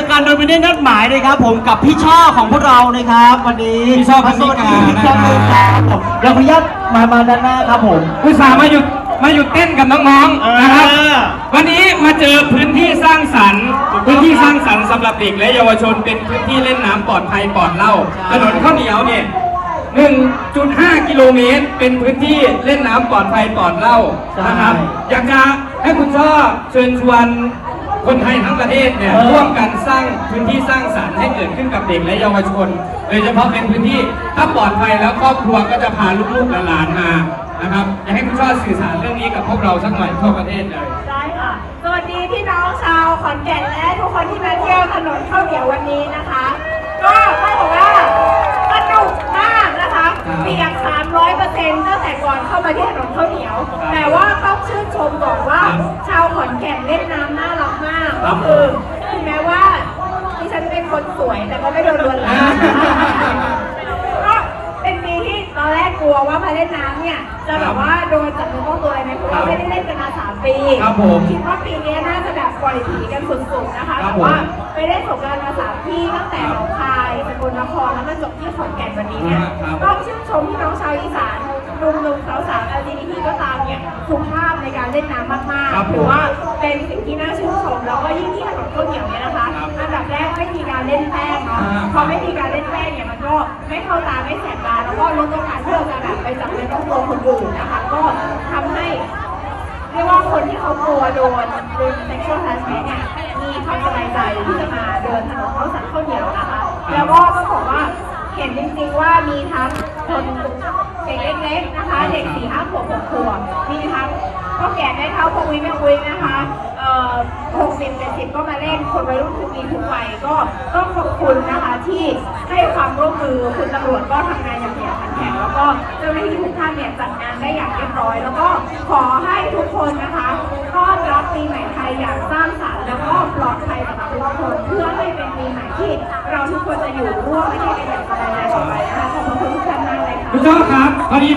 เจอกันโดยไม่ได้นัดหมายเลยครับ ผมกับพี่ช่อของพวกเรานะครับ วันนี้พี่ช่อพัมานสนิวัสกาดีนะคครัรับบผมเดี๋ยวขออนุญาตมามาด้านหน้าครับผมอุตส่าห์มาหยุดมาหยุดเต้นกับน้องเออๆนะครับ วันนี้มาเจอพื้นที่สร้างสรรค์ พื้นที่สร้างสรรค์สำหรับเด็กและเยาวชนเป็นพื้นที่เล่นน้ำปลอดภัยปลอดเหล้าถนนข้าวเหนียวเนี่ย1.5 กิโลเมตร เป็นพื้นที่เล่นน้ำปลอดภัยปลอดเหล้านะครับ อยากจะให้คุณช่อเชิญชวน คนไทยทั้งประเทศเนี่ยร่วมกันสร้างพื้นที่สร้างสรรค์ให้เกิดขึ้นกับเด็กและเยาวชน โดยเฉพาะเป็นพื้นที่ถ้าปลอดภัยแล้วครอบครัวก็จะพาลูกๆหลานๆมานะครับอยากให้คุณช่อสื่อสารเรื่องนี้กับพวกเราสักหน่อยทั่วประเทศเลยได้ค่ะสวัสดีพี่น้องชาวขอนแก่นและทุกคนที่มาเที่ยวถนนข้าวเหนียววันนี้นะคะ ก็ต้องบอกว่าสนุกมากนะคะครับเปียก300เปอร์เซ็นต์ตั้งแต่ก่อนเข้ามาที่ถนนข้าวเหนียว แต่ว่าต้องชื่นชมก่อนว่า ชาวขอนแก่นเล่นน้ำน่ารักมาก ครัก็บคือถึงแม้ว่าดิฉันเป็นคนสวยแต่ก็ไม่โดนลวนลามก็เป็นปีที่ตอนแรกกลัวว่ามาเล่นน้ำเนี่ยจะแบบว่าโดนจับมือต้องตัวอะไรไหมเพราะว่าไม่ได้เล่นกันมาสามปีครับผมคิดว่าปีนี้น่าจะแบบปล่อยผีกันสุดๆนะคะครัแต่บผมว่าไปเล่นสงกรานต์มาสามที่ตั้งแต่หนองคายสกลนครแล้วมาจบที่ขอนแก่นวันนี้เนี่ยครับ ต้องชื่นชมพี่น้องชาวอีสานหนุ่มๆสาวๆ LGBT ก็ตามเนี่ยสุภาพใน การเล่นน้ำมากครับๆถือว่าเป็นสิ่งที่น่าชื่นชมแล้วก็ยิ่งที่ถนนข้าวเหนียวเนี่ยนะคะครับอันดับแรกไม่มีการเล่นแป้งเนาะอ่า พอไม่มีการเล่นแป้งเนี่ยมันก็ไม่เข้าตาไม่แสบตาแล้วก็ลดโอกาสที่เราจะแบบไปจับเนื้อต้องตัวคนอื่นนะคะ ก็ทำให้เรียกว่าคนที่เขากลัวโดนโดน sexual harassment เนี่ยมีความสบายใจที่จะมาเดินถนนข้าวสันข้าวเหนียวนะคะ แล้วก็ต้องบอกว่าเห็นจริงๆว่ามีทั้งคนเด็กเล็กๆนะคะ เด็กสี่ห้าขวบหกขวบมีทั้ง ก็แก่ได้เท่าพวกวิไม่คุยนะคะเอ่อหกสิบเจ็ดสิบก็มาเล่นคนวัยรุ่นทุกปีทุกวัยก็ต้องขอบคุณนะคะที่ให้ความร่วมมือคุณตำรวจก็ทำงานอย่างเดียวกันแข็งแล้วก็เจ้าหน้าที่ทุกท่านเนี่ยจัดงานได้อย่างเรียบร้อย แล้วก็ขอให้ทุกคนนะคะต้อนรับปีใหม่ไทยอย่างสร้างสรรค์แล้วก็ปลอดภัยสำหรับทุกคนเพื่อให้เป็นปีใหม่ที่เราทุกคนจะอยู่ร่วมประเทศกันอย่างสบายใจต่อไปนะคะขอบคุณทุกท่านมากเลยค่ะ คุณช่อครับพอดี